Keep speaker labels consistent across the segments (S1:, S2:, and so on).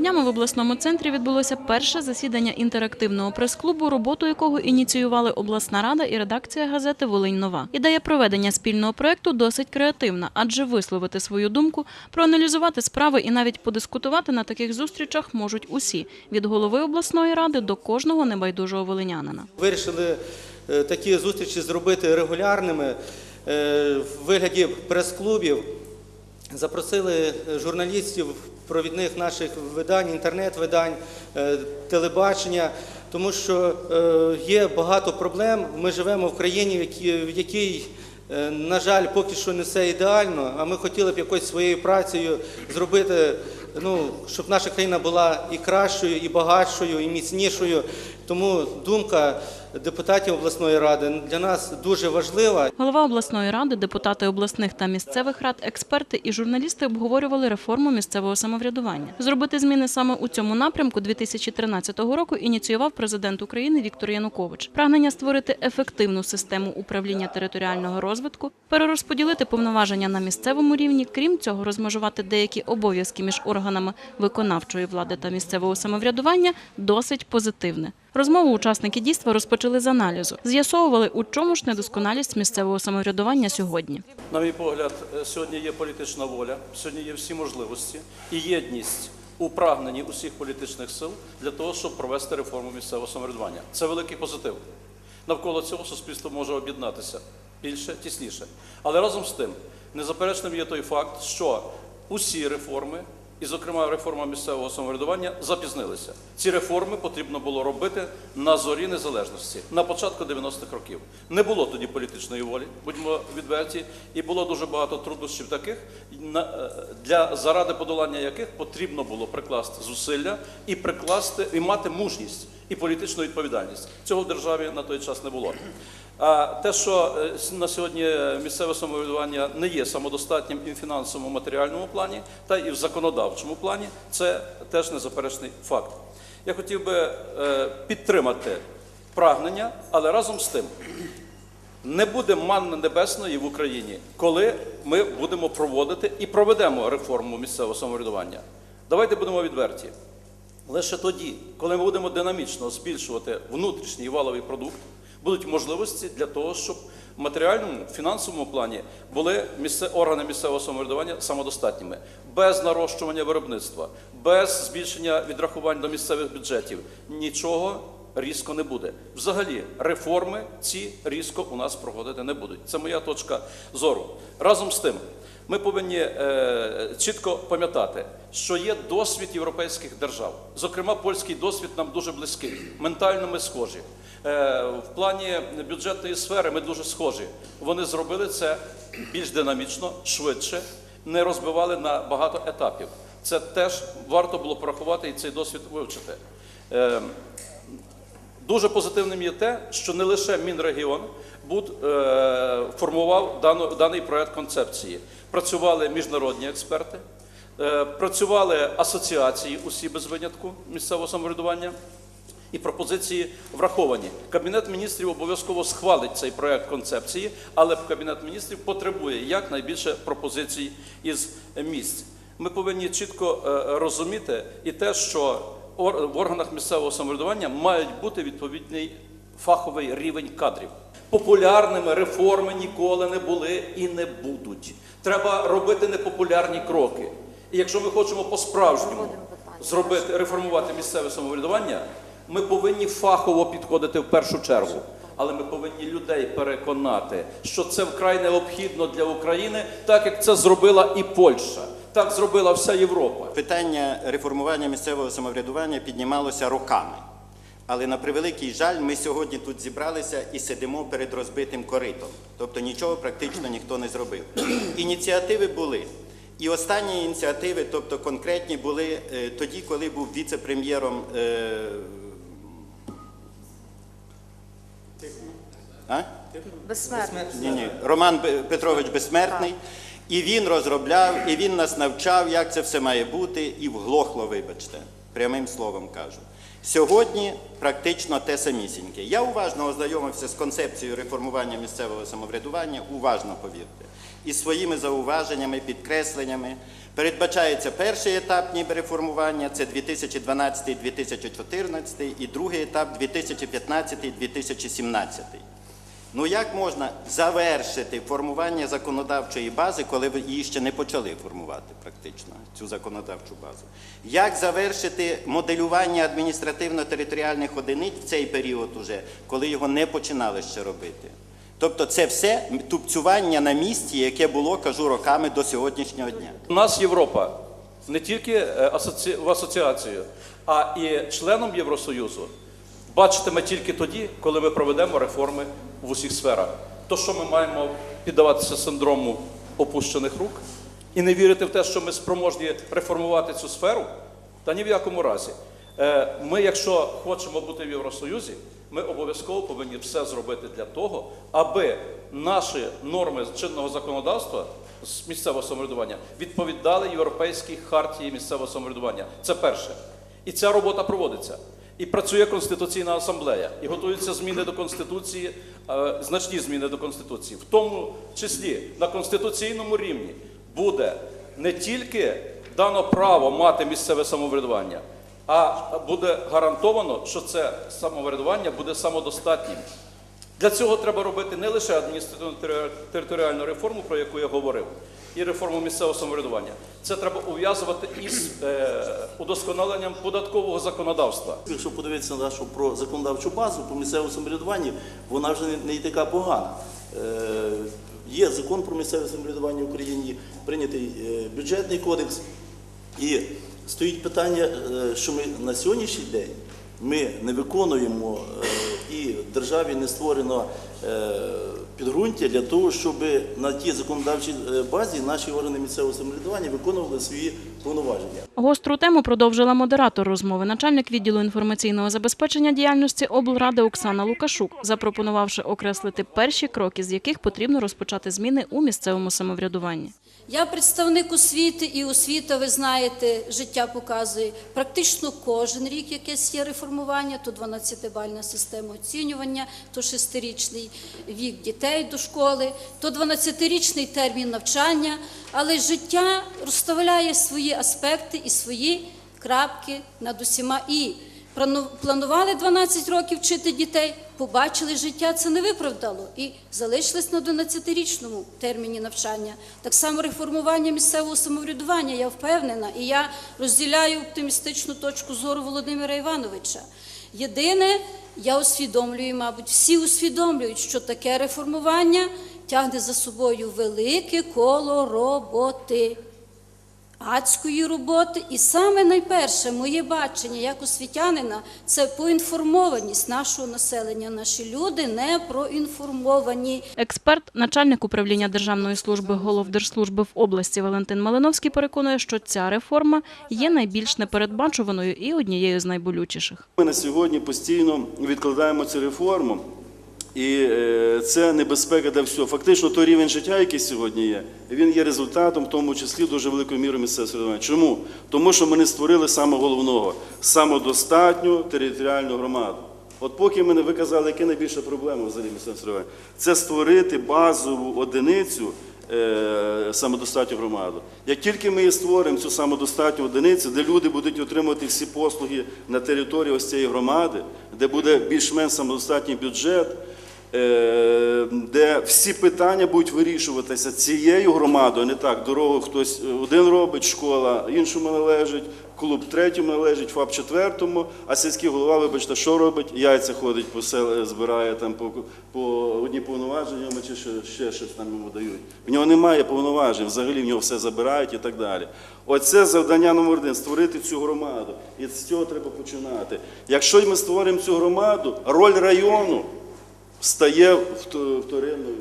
S1: Днями в обласному центрі відбулося перше засідання інтерактивного прес-клубу, роботу якого ініціювали обласна рада і редакція газети Волинь Нова. Ідея проведення спільного проекту досить креативна, адже висловити свою думку, проаналізувати справи і навіть подискутувати на таких зустрічах можуть усі від голови обласної ради до кожного небайдужого волинянина.
S2: Вирішили е, такі зустрічі зробити регулярними е, в вигляді прес-клубів. Запросили журналістів провідних наших видань, інтернет-видань, е, телебачення, тому що е, є багато проблем. Ми живемо в країні, в якій- е, на жаль, поки що не все ідеально, а ми хотіли б якось своєю працею зробити, ну, щоб наша країна була і кращою, і багатшою, і міцнішою. Тому думка депутатів обласної ради для нас дуже важлива.
S1: Голова обласної ради, депутати обласних та місцевих рад, експерти і журналісти обговорювали реформу місцевого самоврядування. Зробити зміни саме у цьому напрямку 2013 року ініціював президент України Віктор Янукович. Прагнення створити ефективну систему управління територіального розвитку, перерозподілити повноваження на місцевому рівні, крім цього, розмежувати деякі обов'язки між органами виконавчої влади та місцевого самоврядування досить позитивне. Розмову учасники дійства розпочали з аналізу, з'ясовували, у чому ж недосконалість місцевого самоврядування сьогодні.
S3: На мій погляд, е, сьогодні є політична воля, сьогодні є всі можливості і єдність у прагненні усіх політичних сил для того, щоб провести реформу місцевого самоврядування. Це великий позитив. Навколо цього суспільство може об'єднатися більше, тісніше. Але разом з тим, незаперечним є той факт, що усі реформи, і, зокрема, реформа місцевого самоврядування, запізнилися. Ці реформи потрібно було робити на зорі незалежності на початку 90-х років. Не було тоді політичної волі, будьмо відверті, і було дуже багато труднощів таких, е, для заради подолання яких потрібно було прикласти зусилля і прикласти і мати мужність і політичну відповідальність. Цього в державі на той час не було. А те, що е, на сьогодні місцеве самоврядування не є самодостатнім і в фінансовому матеріальному плані, та і в законодавчому плані, це теж незаперечний факт. Я хотів би е, підтримати прагнення, але разом з тим не буде манни небесної в Україні, коли ми будемо проводити і проведемо реформу місцевого самоврядування. Давайте будемо відверті. Лише тоді, коли ми будемо динамічно збільшувати внутрішній валовий продукт, будуть можливості для того, щоб в матеріальному, фінансовому плані були місце, органи місцевого самоврядування самодостатніми, без нарощування виробництва, без збільшення відрахувань до місцевих бюджетів. Нічого різко не буде. Взагалі, реформи ці різко у нас проходити не будуть. Це моя точка зору. Разом з тим, ми повинні е, чітко пам'ятати, що є досвід європейських держав. Зокрема, польський досвід нам дуже близький. Ментально ми схожі. Е, в плані бюджетної сфери ми дуже схожі. Вони зробили це більш динамічно, швидше, не розбивали на багато етапів. Це теж варто було порахувати і цей досвід вивчити. Е, Дуже позитивним є те, що не лише Мінрегіон буд, е, формував дану, даний проект концепції. Працювали міжнародні експерти, е, працювали асоціації усі без винятку місцевого самоврядування. І пропозиції враховані. Кабінет міністрів обов'язково схвалить цей проект концепції, але кабінет міністрів потребує якнайбільше пропозицій із місць. Ми повинні чітко е, розуміти і те, що в органах місцевого самоврядування мають бути відповідний фаховий рівень кадрів. Популярними реформи ніколи не були і не будуть. Треба робити непопулярні кроки. І якщо ми хочемо по-справжньому зробити реформувати місцеве самоврядування, ми повинні фахово підходити в першу чергу. Але ми повинні людей переконати, що це вкрай необхідно для України, так як це зробила і Польща, так зробила вся Європа.
S4: Питання реформування місцевого самоврядування піднімалося роками. Але на превеликий жаль, ми сьогодні тут зібралися і сидимо перед розбитим коритом. Тобто нічого практично ніхто не зробив. Ініціативи були. І останні ініціативи, тобто конкретні, були е, тоді, коли був віце-прем'єром. Е, а?
S5: Безсмертно.
S4: Ні, ні. Роман Петрович Безсмертний. І він розробляв, і він нас навчав, як це все має бути, і вглохло, вибачте, прямим словом кажу. Сьогодні практично те самісіньке. Я уважно ознайомився з концепцією реформування місцевого самоврядування, уважно повірте. із своїми зауваженнями, підкресленнями. Передбачається перший етап ніби реформування, це 2012-2014, і другий етап 2015-2017. Ну як можна завершити формування законодавчої бази, коли ви її ще не почали формувати практично, цю законодавчу базу? Як завершити моделювання адміністративно-територіальних одиниць в цей період уже, коли його не починали ще робити? Тобто це все тупцювання на місці, яке було, кажу, роками до сьогоднішнього дня.
S3: У нас Європа не тільки е, в асоціацію, а і членом Євросоюзу бачитиме тільки тоді, коли ми проведемо реформи в усіх сферах. То, що ми маємо піддаватися синдрому опущених рук і не вірити в те, що ми спроможні реформувати цю сферу, та ні в якому разі. Е, Ми, якщо хочемо бути в Євросоюзі, ми обов'язково повинні все зробити для того, аби наші норми чинного законодавства з місцевого самоврядування відповідали європейській хартії місцевого самоврядування. Це перше. І ця робота проводиться. І працює Конституційна асамблея, і готуються зміни до Конституції, е, значні зміни до Конституції. В тому числі на конституційному рівні буде не тільки дано право мати місцеве самоврядування, а буде гарантовано, що це самоврядування буде самодостатнім. Для цього треба робити не лише адміністративно-територіальну реформу, про яку я говорив, і реформу місцевого самоврядування. Це треба ув'язувати із е, удосконаленням податкового законодавства.
S5: Якщо подивитися на нашу про законодавчу базу по місцевому самоврядуванні, вона вже не, не така погана. Е, є закон про місцеве самоврядування в Україні, прийнятий е, бюджетний кодекс. І стоїть питання, е, що ми на сьогоднішній день ми не виконуємо е, і державі не створено е, підґрунтя для того, щоб на тій законодавчій е, базі наші органи місцевого самоврядування виконували свої повноваження.
S1: Гостру тему продовжила модератор розмови, начальник відділу інформаційного забезпечення діяльності облради Оксана Лукашук, запропонувавши окреслити перші кроки, з яких потрібно розпочати зміни у місцевому самоврядуванні.
S6: Я представник освіти, і освіта, ви знаєте, життя показує практично кожен рік якесь є реформування, то 12-бальна система оцінювання, то 6-річний вік дітей до школи, то 12-річний термін навчання, але життя розставляє свої аспекти і свої крапки над усіма і. Плану- Планували 12 років вчити дітей, побачили життя, це не виправдало і залишились на 12-річному терміні навчання. Так само реформування місцевого самоврядування, я впевнена, і я розділяю оптимістичну точку зору Володимира Івановича. Єдине, я усвідомлюю, мабуть, всі усвідомлюють, що таке реформування тягне за собою велике коло роботи адської роботи. І саме найперше моє бачення як освітянина це поінформованість нашого населення. Наші люди не проінформовані.
S1: Експерт, начальник управління Державної служби Головдержслужби в області Валентин Малиновський переконує, що ця реформа є найбільш непередбачуваною і однією з найболючіших.
S7: Ми на сьогодні постійно відкладаємо цю реформу, і е, це небезпека для всього. Фактично, той рівень життя, який сьогодні є, він є результатом, в тому числі дуже великою мірою місцевого самоврядування. Чому? Тому що ми не створили саме головного самодостатню територіальну громаду. От поки ми не виказали, яка найбільша проблема взагалі місцевого самоврядування, це створити базову одиницю е, самодостатню громаду. Як тільки ми створимо цю самодостатню одиницю, де люди будуть отримувати всі послуги на території ось цієї громади, де буде більш-менш самодостатній бюджет, де всі питання будуть вирішуватися цією громадою, не так, дорогу хтось один робить, школа іншому належить, клуб третьому належить, ФАП четвертому, а сільський голова, вибачте, що робить? Яйця ходить по селах, збирає там по, по одні повноваження чи ще, ще щось там йому дають. В нього немає повноважень, взагалі в нього все забирають і так далі. Оце завдання номер один створити цю громаду. І з цього треба починати. Якщо ми створимо цю громаду, роль району стає вторинною.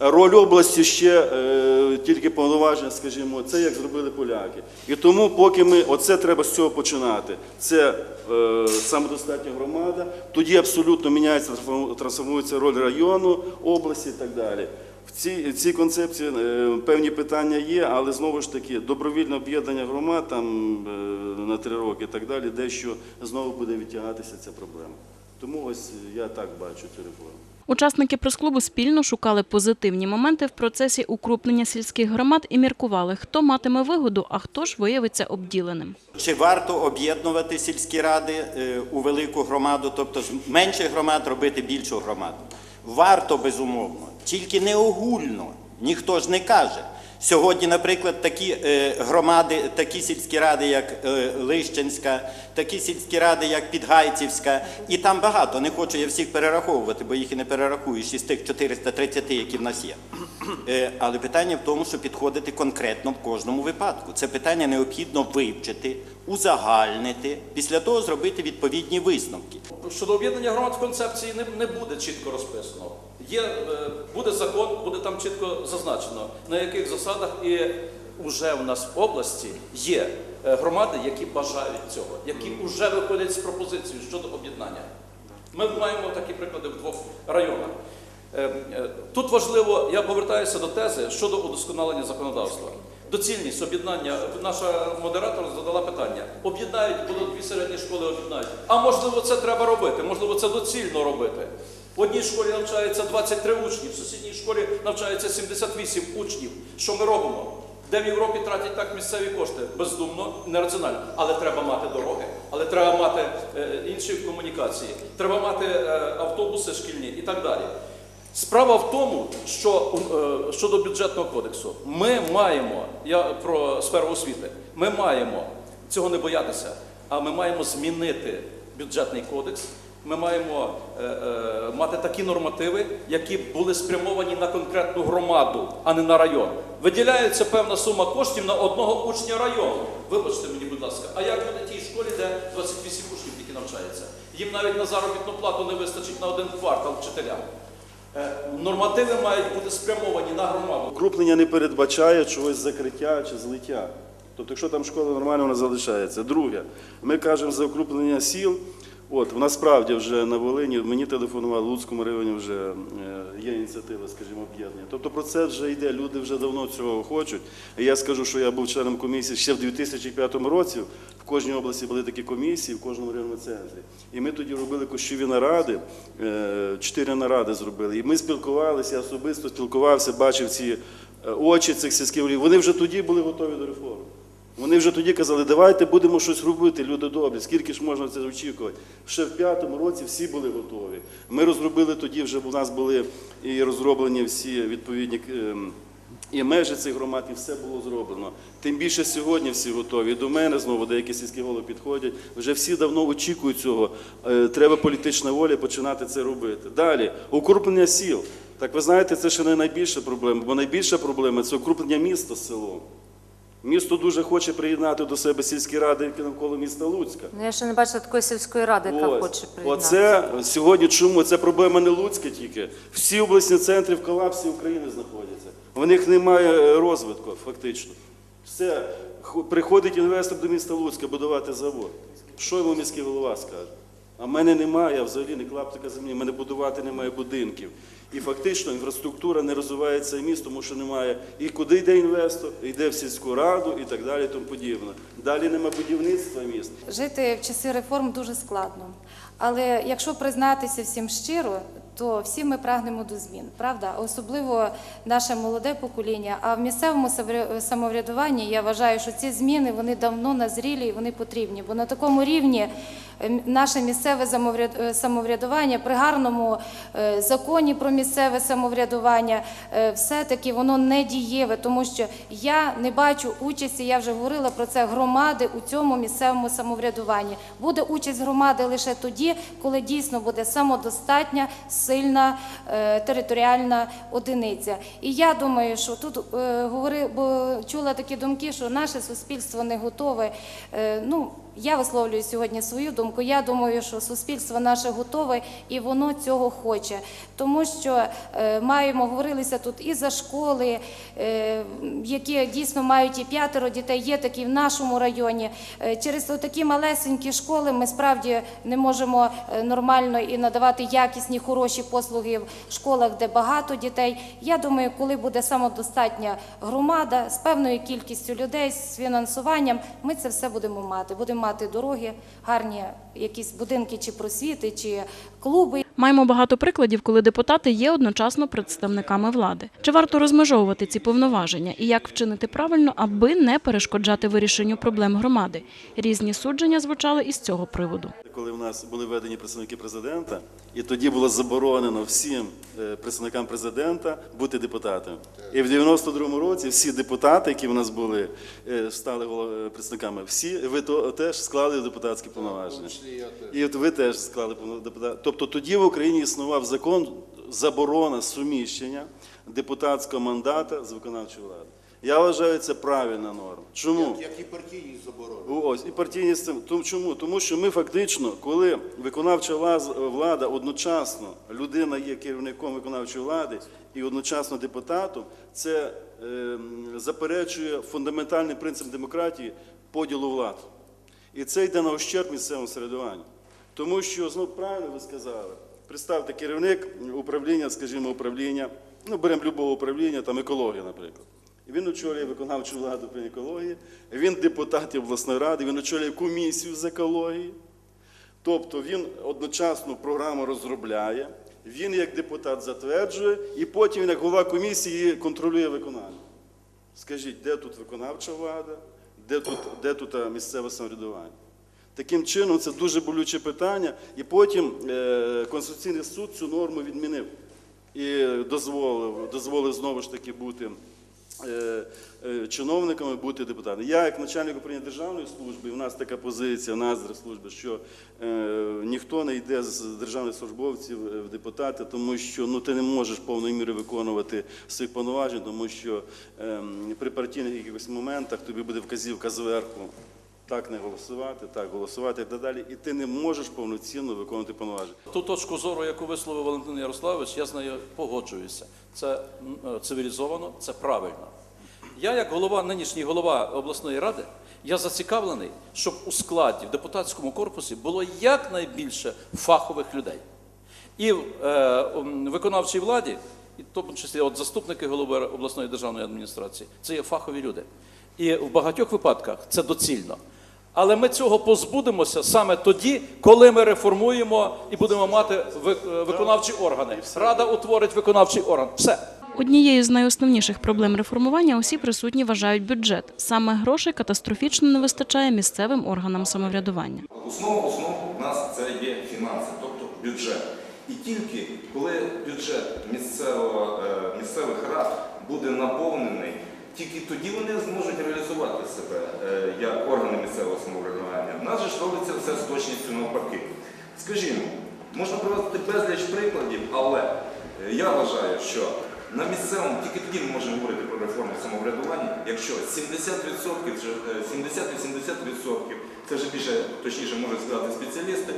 S7: Роль області ще е, тільки повноваження, скажімо, це як зробили поляки. І тому, поки ми оце треба з цього починати. Це е, самодостатня громада, тоді абсолютно міняється, трансформується роль району, області і так далі. В цій, цій концепції е, певні питання є, але знову ж таки добровільне об'єднання громад там е, на три роки і так далі, дещо знову буде відтягатися ця проблема. Тому ось я так бачу цю реформу.
S1: Учасники прес-клубу спільно шукали позитивні моменти в процесі укрупнення сільських громад і міркували, хто матиме вигоду, а хто ж виявиться обділеним.
S4: Чи варто об'єднувати сільські ради е, у велику громаду, тобто з менших громад робити більшу громаду? Варто, безумовно, тільки не огульно. Ніхто ж не каже. Сьогодні, наприклад, такі е, громади, такі сільські ради, як е, Лищенська, такі сільські ради, як Підгайцівська, і там багато. Не хочу я всіх перераховувати, бо їх і не перерахуєш із тих 430, які в нас є. Е, Але питання в тому, що підходити конкретно в кожному випадку. Це питання необхідно вивчити, узагальнити, після того зробити відповідні висновки.
S3: Щодо об'єднання громад в концепції не, не буде чітко розписано. Є, е, буде закон, буде там чітко зазначено, на яких засадах і вже в нас в області є е, громади, які бажають цього, які вже виходять з пропозицією щодо об'єднання. Ми маємо такі приклади в двох районах. Е, Тут важливо, я повертаюся до тези щодо удосконалення законодавства. Доцільність об'єднання. Наша модератор задала питання: об'єднають, будуть дві середні школи об'єднають. А можливо, це треба робити, можливо, це доцільно робити. В одній школі навчається 23 учні, в сусідній школі навчається 78 учнів. Що ми робимо? Де в Європі тратять так місцеві кошти? Бездумно, нераціонально. Але треба мати дороги, але треба мати е, інші комунікації, треба мати е, автобуси шкільні і так далі. Справа в тому, що е, щодо бюджетного кодексу, ми маємо, я про сферу освіти, ми маємо цього не боятися, а ми маємо змінити бюджетний кодекс. Ми маємо е, е, мати такі нормативи, які були спрямовані на конкретну громаду, а не на район. Виділяється певна сума коштів на одного учня району. Вибачте мені, будь ласка, а як буде тій школі, де 28 учнів тільки навчається? Їм навіть на заробітну плату не вистачить на один квартал вчителям. Е, Нормативи мають бути спрямовані на громаду.
S7: Укрупнення не передбачає чогось закриття чи злиття. Тобто, якщо там школа нормальна, вона залишається. Друге, ми кажемо за укрупнення сіл. От, в нас справді вже на Волині, мені телефонували, в Луцькому районі вже е, є ініціатива, скажімо, об'єднання. Тобто процес вже йде, люди вже давно цього хочуть. І я скажу, що я був членом комісії ще в 2005 році. В кожній області були такі комісії, в кожному районному центрі. І ми тоді робили кощові наради, е, чотири наради зробили. І ми спілкувалися, я особисто спілкувався, бачив ці е, очі цих сільських. Вони вже тоді були готові до реформи. Вони вже тоді казали, давайте будемо щось робити, люди добрі, скільки ж можна це очікувати. Ще в п'ятому році всі були готові. Ми розробили тоді, вже у нас були і розроблені всі відповідні ем, і межі цих громад, і все було зроблено. Тим більше сьогодні всі готові. І до мене знову деякі сільські голови підходять. Вже всі давно очікують цього. Е, Треба політична воля починати це робити. Далі, укрупнення сіл. Так ви знаєте, це ще не найбільша проблема, бо найбільша проблема це укрупнення міста з селом. Місто дуже хоче приєднати до себе сільські ради, які навколо міста Луцька.
S8: Ну, я ще не бачила такої сільської ради, яка
S7: Ось.
S8: хоче приєднати.
S7: Оце сьогодні чому? Це проблема не Луцька тільки. Всі обласні центри в колапсі України знаходяться. В них немає е, розвитку, фактично. Все, Ху- приходить інвестор до міста Луцька будувати завод. Що йому міський голова скаже? А в мене немає взагалі ні клаптика землі, в мене будувати немає будинків. І фактично інфраструктура не розвивається міст, тому що немає. І куди йде інвестор, йде в сільську раду і так далі, і тому подібне. Далі нема будівництва міст.
S9: Жити в часи реформ дуже складно. Але якщо признатися всім щиро, то всі ми прагнемо до змін, правда? Особливо наше молоде покоління. А в місцевому самоврядуванні я вважаю, що ці зміни вони давно назрілі і вони потрібні. Бо на такому рівні е, наше місцеве е, самоврядування при гарному е, законі про місцеве самоврядування е, все-таки воно не дієве, тому що я не бачу участі, я вже говорила про це громади у цьому місцевому самоврядуванні. Буде участь громади лише тоді, коли дійсно буде самодостатня, сильна е, територіальна одиниця. І я думаю, що тут е, говори, бо чула такі думки, що наше суспільство не готове. Е, ну, я висловлюю сьогодні свою думку. Я думаю, що суспільство наше готове і воно цього хоче. Тому що е, маємо, говорилися тут і за школи, е, які дійсно мають і п'ятеро дітей, є такі в нашому районі. Е, через такі малесенькі школи ми справді не можемо е, нормально і надавати якісні, хороші послуги в школах, де багато дітей. Я думаю, коли буде самодостатня громада з певною кількістю людей, з фінансуванням, ми це все будемо мати. Будемо мати дороги, гарні якісь будинки чи просвіти, чи клуби.
S1: Маємо багато прикладів, коли депутати є одночасно представниками влади. Чи варто розмежовувати ці повноваження і як вчинити правильно, аби не перешкоджати вирішенню проблем громади? Різні судження звучали із цього приводу.
S7: Коли в нас були введені представники президента, і тоді було заборонено всім е, представникам президента бути депутатами. І в 92-му році всі депутати, які в нас були, е, стали е, представниками, всі ви то теж склали депутатські повноваження. І от ви теж склали повно- депутат. Тобто тоді Україні існував закон заборона суміщення депутатського мандата з виконавчою владою. Я вважаю, це правильна норма. Чому?
S10: Як і партійні заборони.
S7: Ось і партійні системи. Тому чому? Тому що ми фактично, коли виконавча влада одночасно людина є керівником виконавчої влади і одночасно депутатом, це е, заперечує фундаментальний принцип демократії поділу влад. І це йде на ущерб місцевому середуванню. Тому що, знову правильно ви сказали, представте керівник управління, скажімо, управління, ну беремо любого управління, там екологія, наприклад. Він очолює виконавчу владу при екології, він депутат обласної ради, він очолює комісію з екології. Тобто він одночасно програму розробляє, він як депутат затверджує, і потім він як голова комісії контролює виконання. Скажіть, де тут виконавча влада, де тут, де тут е, місцеве самоврядування? Таким чином, це дуже болюче питання, і потім е, Конституційний суд цю норму відмінив і дозволив, дозволив знову ж таки бути е, е, чиновниками, бути депутатами. Я, як начальник управління державної служби, в нас така позиція, в нас служби, що ніхто не йде з державних службовців в депутати, тому що ну, ти не можеш повною мірою виконувати своїх повноважень, тому що е, при партійних якихось моментах тобі буде вказівка зверху. Так не голосувати, так голосувати і так далі. І ти не можеш повноцінно виконувати повноваження.
S3: Ту точку зору, яку висловив Валентин Ярославович, я з нею погоджуюся. Це е, цивілізовано, це правильно. Я, як голова, нинішній голова обласної ради, я зацікавлений, щоб у складі в депутатському корпусі було якнайбільше фахових людей. І в е, виконавчій владі, і в тому числі от заступники голови обласної державної адміністрації, це є фахові люди. І в багатьох випадках це доцільно. Але ми цього позбудемося саме тоді, коли ми реформуємо і будемо мати ви- виконавчі органи. Рада утворить виконавчий орган. Все.
S1: Однією з найосновніших проблем реформування усі присутні вважають бюджет. Саме грошей катастрофічно не вистачає місцевим органам самоврядування.
S11: Основа основ у нас це є фінанси, тобто бюджет. І тільки коли бюджет місцевого, е, місцевих рад буде наповнений, тільки тоді вони зможуть реалізувати себе е, як органи місцевого самоврядування. В нас же ж робиться все з точністю навпаки. Скажімо, можна привести безліч прикладів, але е, я вважаю, що на місцевому тільки тоді ми можемо говорити про реформу самоврядування, якщо 70% вже, е, 70-80%, це вже більше точніше можуть сказати спеціалісти,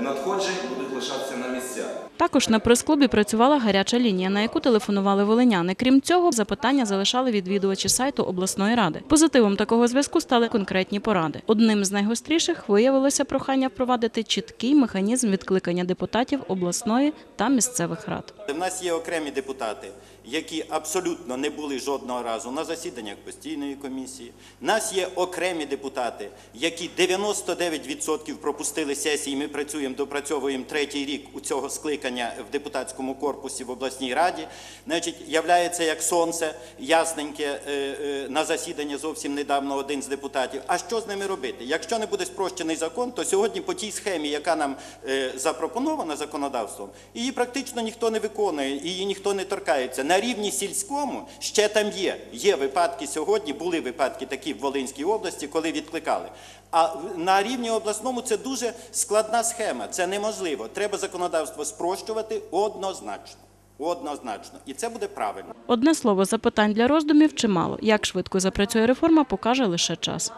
S11: надходжень будуть лишатися на місцях.
S1: Також на прес-клубі працювала гаряча лінія, на яку телефонували волиняни. Крім цього, запитання залишали відвідувачі сайту обласної ради. Позитивом такого зв'язку стали конкретні поради. Одним з найгостріших виявилося прохання впровадити чіткий механізм відкликання депутатів обласної та місцевих рад.
S4: В нас є окремі депутати, які абсолютно не були жодного разу на засіданнях постійної комісії. Нас є окремі депутати, які 99% пропустили сесії. Ми працюємо, допрацьовуємо третій рік у цього скликання в депутатському корпусі в обласній раді. Значить, являється як сонце ясненьке е, е, на засідання зовсім недавно один з депутатів. А що з ними робити? Якщо не буде спрощений закон, то сьогодні по тій схемі, яка нам е, запропонована законодавством, її практично ніхто не виконує, її ніхто не торкається. Рівні сільському ще там є. Є випадки сьогодні, були випадки такі в Волинській області, коли відкликали. А на рівні обласному це дуже складна схема. Це неможливо. Треба законодавство спрощувати однозначно. Однозначно. І це буде правильно.
S1: Одне слово, запитань для роздумів чимало. Як швидко запрацює реформа, покаже лише час.